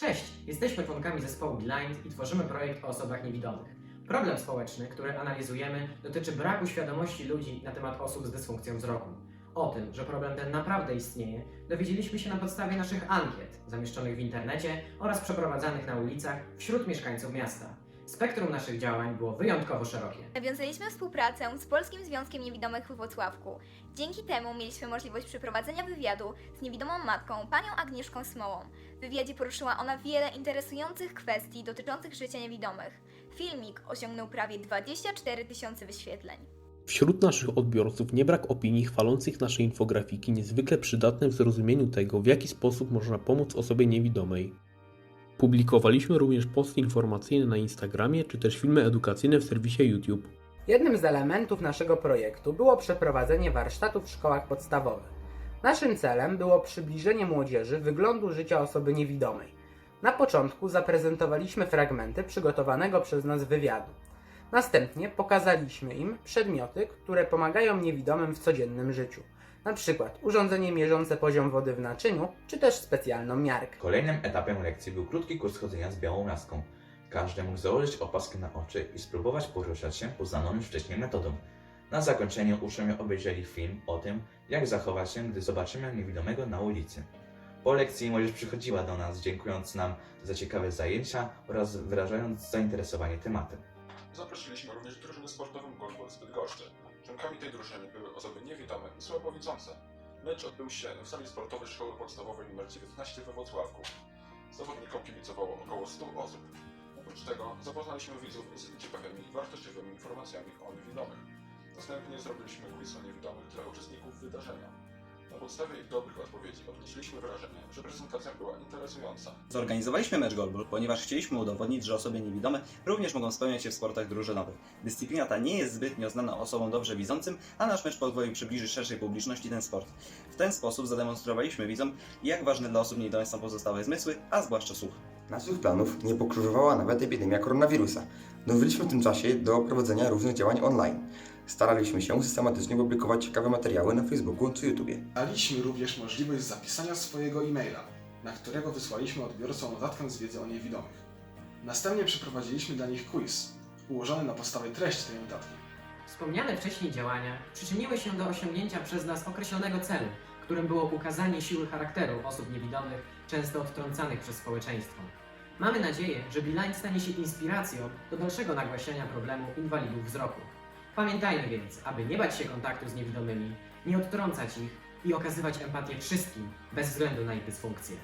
Cześć, jesteśmy członkami zespołu Blind i tworzymy projekt o osobach niewidomych. Problem społeczny, który analizujemy, dotyczy braku świadomości ludzi na temat osób z dysfunkcją wzroku. O tym, że problem ten naprawdę istnieje, dowiedzieliśmy się na podstawie naszych ankiet zamieszczonych w internecie oraz przeprowadzanych na ulicach wśród mieszkańców miasta. Spektrum naszych działań było wyjątkowo szerokie. Nawiązaliśmy współpracę z Polskim Związkiem Niewidomych we Włocławku. Dzięki temu mieliśmy możliwość przeprowadzenia wywiadu z niewidomą matką, panią Agnieszką Smołą. W wywiadzie poruszyła ona wiele interesujących kwestii dotyczących życia niewidomych. Filmik osiągnął prawie 24 tysiące wyświetleń. Wśród naszych odbiorców nie brak opinii chwalących nasze infografiki niezwykle przydatne w zrozumieniu tego, w jaki sposób można pomóc osobie niewidomej. Publikowaliśmy również posty informacyjne na Instagramie czy też filmy edukacyjne w serwisie YouTube. Jednym z elementów naszego projektu było przeprowadzenie warsztatów w szkołach podstawowych. Naszym celem było przybliżenie młodzieży wyglądu życia osoby niewidomej. Na początku zaprezentowaliśmy fragmenty przygotowanego przez nas wywiadu. Następnie pokazaliśmy im przedmioty, które pomagają niewidomym w codziennym życiu. Na przykład urządzenie mierzące poziom wody w naczyniu, czy też specjalną miarkę. Kolejnym etapem lekcji był krótki kurs chodzenia z białą laską. Każdy mógł założyć opaskę na oczy i spróbować poruszać się poznaną już wcześniej metodą. Na zakończenie uczniowie obejrzeli film o tym, jak zachować się, gdy zobaczymy niewidomego na ulicy. Po lekcji młodzież przychodziła do nas, dziękując nam za ciekawe zajęcia oraz wyrażając zainteresowanie tematem. Zaprosiliśmy również drużynę sportową Golfball z Bydgoszczy. Członkami tej drużyny były osoby niewidome i słabowidzące. Mecz odbył się w sali sportowej Szkoły Podstawowej nr 19 we Włocławku. Zawodnikom kibicowało około 100 osób. Oprócz tego zapoznaliśmy widzów z ciekawymi i wartościowymi informacjami o niewidomych. Następnie zrobiliśmy quiz o niewidomych dla uczestników wydarzenia. Na podstawie ich dobrych odpowiedzi odnieśliśmy wrażenie, że prezentacja była interesująca. Zorganizowaliśmy mecz golbol, ponieważ chcieliśmy udowodnić, że osoby niewidome również mogą spełniać się w sportach drużynowych. Dyscyplina ta nie jest zbytnio znana osobom dobrze widzącym, a nasz mecz pozwolił przybliżyć szerszej publiczności ten sport. W ten sposób zademonstrowaliśmy widzom, jak ważne dla osób niewidomych są pozostałe zmysły, a zwłaszcza słuch. Naszych planów nie pokrzyżowała nawet epidemia koronawirusa. Dążyliśmy w tym czasie do prowadzenia różnych działań online. Staraliśmy się systematycznie publikować ciekawe materiały na Facebooku czy YouTubie. Daliśmy również możliwość zapisania swojego e-maila, na którego wysłaliśmy odbiorcom notatkę z wiedzy o niewidomych. Następnie przeprowadziliśmy dla nich quiz, ułożony na podstawie treści tej notatki. Wspomniane wcześniej działania przyczyniły się do osiągnięcia przez nas określonego celu, którym było ukazanie siły charakteru osób niewidomych, często odtrącanych przez społeczeństwo. Mamy nadzieję, że Blind stanie się inspiracją do dalszego nagłaśniania problemu inwalidów wzroku. Pamiętajmy więc, aby nie bać się kontaktu z niewidomymi, nie odtrącać ich i okazywać empatię wszystkim, bez względu na ich dysfunkcję.